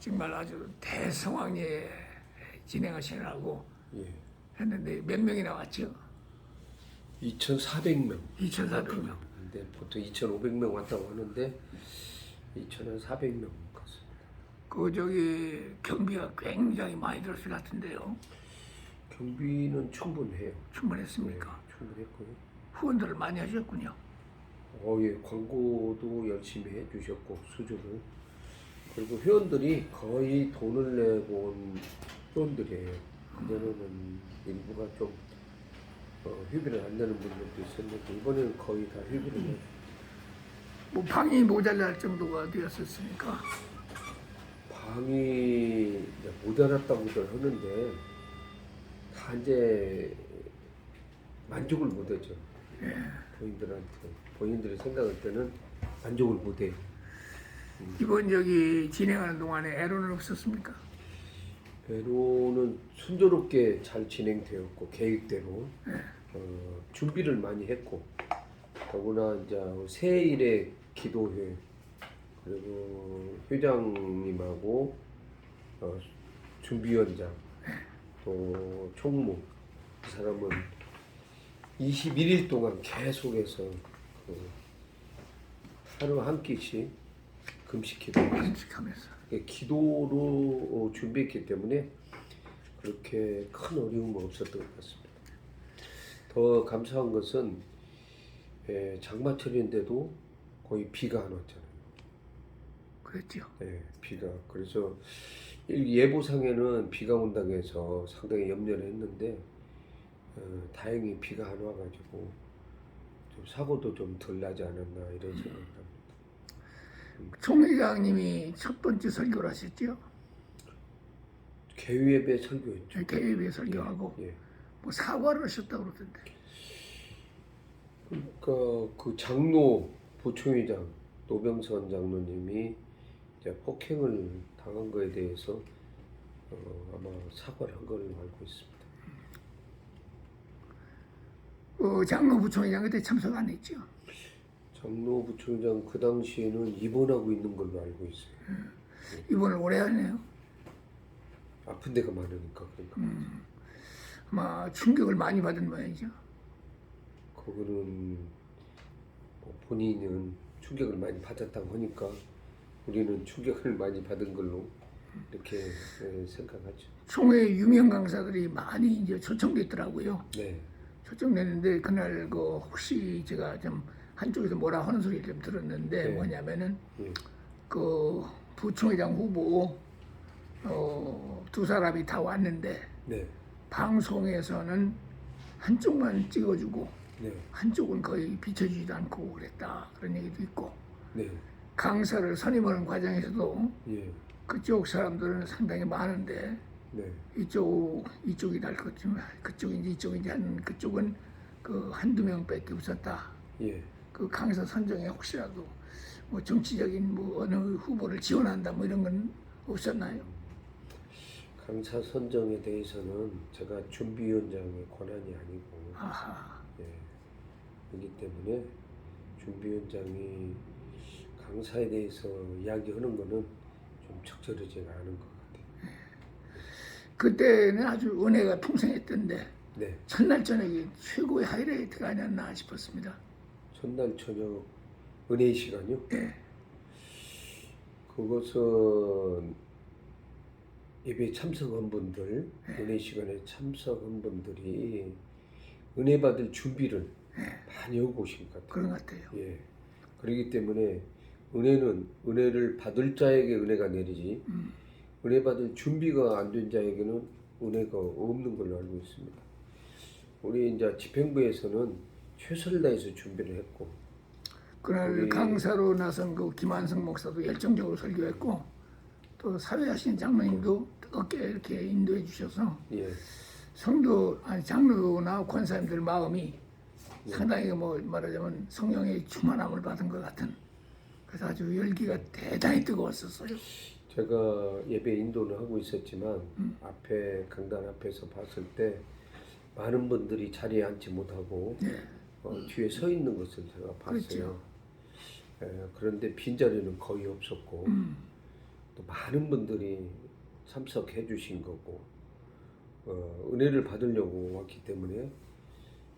정말 아주 대성황리에 진행하시느라고 예. 했는데 몇 명이 나 왔죠? 2,400명. 2,400명. 근데 보통 2,500명 왔다고 하는데 2,400명 갔습니다. 그 저기 경비가 굉장히 많이 들었을 것 같은데요. 경비는 충분해요. 충분했습니까? 네, 충분했고요. 후원들을 많이 하셨군요. 어, 예, 광고도 열심히 해주셨고 수주를 그리고 회원들이 거의 돈을 내고 온 회원들이에요. 그전에는 일부가 좀 어, 회비를 안 내는 분들도 있었는데 이번에는 거의 다 회비를 내고 뭐 방이 모자랄 정도가 되었었으니까 방이 이제 모자랐다고들 하는데 다 이제 만족을 못하죠. 본인들한테 본인들이 생각할 때는 만족을 못해요. 이번 저기 진행하는 동안에 애로는 없었습니까? 배로는 순조롭게 잘 진행되었고 계획대로 어, 준비를 많이 했고 더구나 이제 새일의 기도회 그리고 회장님하고 어, 준비위원장 또 총무 그 사람은 21일 동안 계속해서 그 하루 한 끼씩 금식 기도했어요. 간직하면서 예, 기도로 어, 준비했기 때문에 그렇게 큰 어려움은 없었던 것 같습니다. 더 감사한 것은 예, 장마철인데도 거의 비가 안 왔잖아요. 그랬죠. 예, 비가 그래서 일- 예보상에는 비가 온다고 해서 상당히 염려를 했는데 어, 다행히 비가 안 와가지고 좀 사고도 좀 덜 나지 않았나 이런 생각을 합니다. 총회장님이 첫 번째 설교를 하셨죠. 개유예배 설교했죠. 개회에 설교하고 예. 뭐 사과를 하셨다고 그러던데. 그러니까 그 장로 부총회장 노병선 장로님이 이제 폭행을 당한 거에 대해서 어, 아마 사과를 한 걸로 알고 있습니다. 어, 장로 부총회장 그때 참석 안 했죠. 장로 부총장 그 당시에는 입원하고 있는 걸로 알고 있어요. 이번을 오래 하네요. 아픈 데가 많으니까 그러니까 아마 충격을 많이 받은 모양이죠. 그거는 뭐 본인은 충격을 많이 받았다고 하니까 우리는 충격을 많이 받은 걸로 이렇게 예, 생각하죠. 총회 유명 강사들이 많이 이제 초청됐더라고요. 네, 초청됐는데 그날 그 혹시 제가 좀 한쪽에서 뭐라 하는 소리를 좀 들었는데 네. 뭐냐면은 예. 그 부총회장 후보 어, 두 사람이 다 왔는데 네, 방송에서는 한쪽만 찍어주고 네, 한쪽은 거의 비춰주지도 않고 그랬다 그런 얘기도 있고 네, 강사를 선임하는 과정에서도 예, 그쪽 사람들은 상당히 많은데 네, 이쪽 이쪽이 날 것지만 그쪽인지 이쪽인지 한 그쪽은 그 한두 명 밖에 없었다. 예. 그 강사 선정에 혹시라도 뭐 정치적인 뭐 어느 후보를 지원한다 뭐 이런 건 없었나요? 강사 선정에 대해서는 제가 준비위원장의 권한이 아니고 아하. 예, 그렇기 때문에 준비위원장이 강사에 대해서 이야기하는 거는 좀 적절하지가 않은 것 같아요. 그때는 아주 은혜가 풍성했던데 네, 첫날 저녁이 최고의 하이라이트가 아니었나 싶었습니다. 첫날 저녁 은혜의 시간요. 예. 그것은 예배 참석한 분들, 은혜 시간에 참석한 분들이 은혜 받을 준비를 많이 하고 오신 것 같아요. 그런 것 같아요. 예. 그렇기 때문에 은혜는 은혜를 받을 자에게 은혜가 내리지 은혜 받을 준비가 안 된 자에게는 은혜가 없는 걸로 알고 있습니다. 우리 이제 집행부에서는 최선을 다해서 준비를 했고 그날 강사로 나선 그 김한성 목사도 열정적으로 설교했고 또 사회하신 장로님도 뜨겁게 이렇게 인도해 주셔서 예, 성도 아니 장로나 권사님들 마음이 상당히 뭐 말하자면 성령의 충만함을 받은 것 같은 그래서 아주 열기가 대단히 뜨거웠었어요. 제가 예배 인도는 하고 있었지만 앞에 강단 앞에서 봤을 때 많은 분들이 자리에 앉지 못하고 네. 어, 뒤에 서 있는 것을 제가 봤어요. 그렇죠. 예, 그런데 빈 자리는 거의 없었고 또 많은 분들이 참석해 주신 거고 어, 은혜를 받으려고 왔기 때문에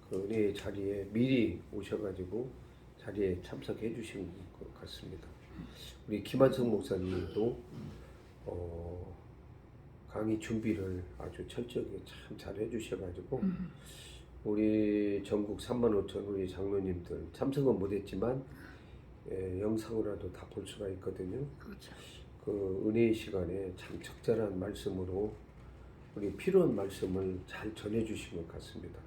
그 은혜의 자리에 미리 오셔가지고 자리에 참석해 주신 것 같습니다. 우리 김한성 목사님도 어, 강의 준비를 아주 철저하게 참 잘 해 주셔가지고 우리 전국 3만 5천 우리 장로님들 참석은 못했지만 예, 영상으로라도 다 볼 수가 있거든요. 그렇죠. 그 은혜의 시간에 참 적절한 말씀으로 우리 필요한 말씀을 잘 전해주신 것 같습니다.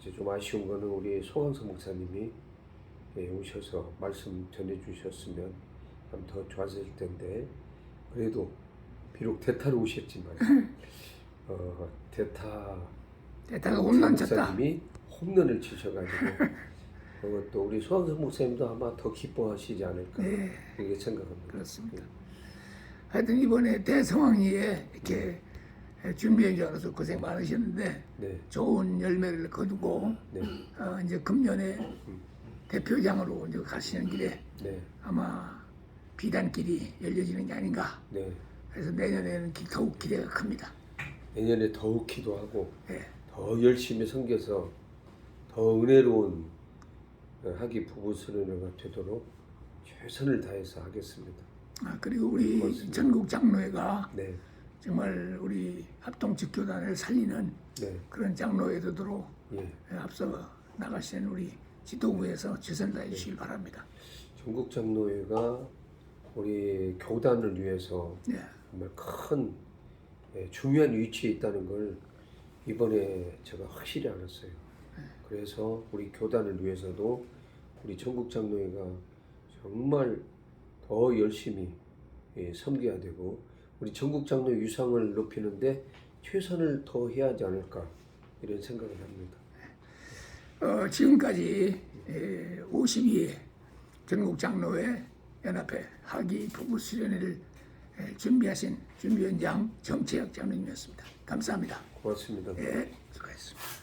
이제 좀 아쉬운 거는 우리 소강서 목사님이 예, 오셔서 말씀 전해주셨으면 참 더 좋았을 텐데 그래도 비록 대타로 오셨지만 어, 대타 대타가 홈런 쳤다. 목사님이 홈런을 치셔가지고 그것도 우리 소강서 목사님도 아마 더 기뻐하시지 않을까 네. 그렇게 생각합니다. 그렇습니다. 하여튼 이번에 대성황리에 이렇게 준비해 주셔서 고생 많으셨는데 네, 좋은 열매를 거두고 네, 어, 이제 금년에 대표장으로 이제 가시는 길에 네, 아마 비단길이 열려지는 게 아닌가. 네. 그래서 내년에는 기- 더욱 기대가 큽니다. 내년에 더욱 기도하고 예. 더 열심히 섬겨서 더 은혜로운 하기 부부 수련회가 되도록 최선을 다해서 하겠습니다. 아, 그리고 우리 고맙습니다. 전국 장로회가 네, 정말 우리 합동측 교단을 살리는 네, 그런 장로회 되도록 예. 앞서 나가시는 우리 지도부에서 최선을 다해 주시길 바랍니다. 전국 장로회가 우리 교단을 위해서 네. 정말 큰 예, 중요한 위치에 있다는 걸 이번에 제가 확실히 알았어요. 그래서 우리 교단을 위해서도 우리 전국 장로회가 정말 더 열심히 예, 섬겨야 되고 우리 전국 장로 유상을 높이는데 최선을 더 해야 하지 않을까 이런 생각을 합니다. 어, 지금까지 52회 전국 장로회 연합회 하기 부부 수련회를 에, 준비하신 준비위원장 정채혁 장로님이었습니다. 감사합니다. 고맙습니다. 예, 수고하셨습니다.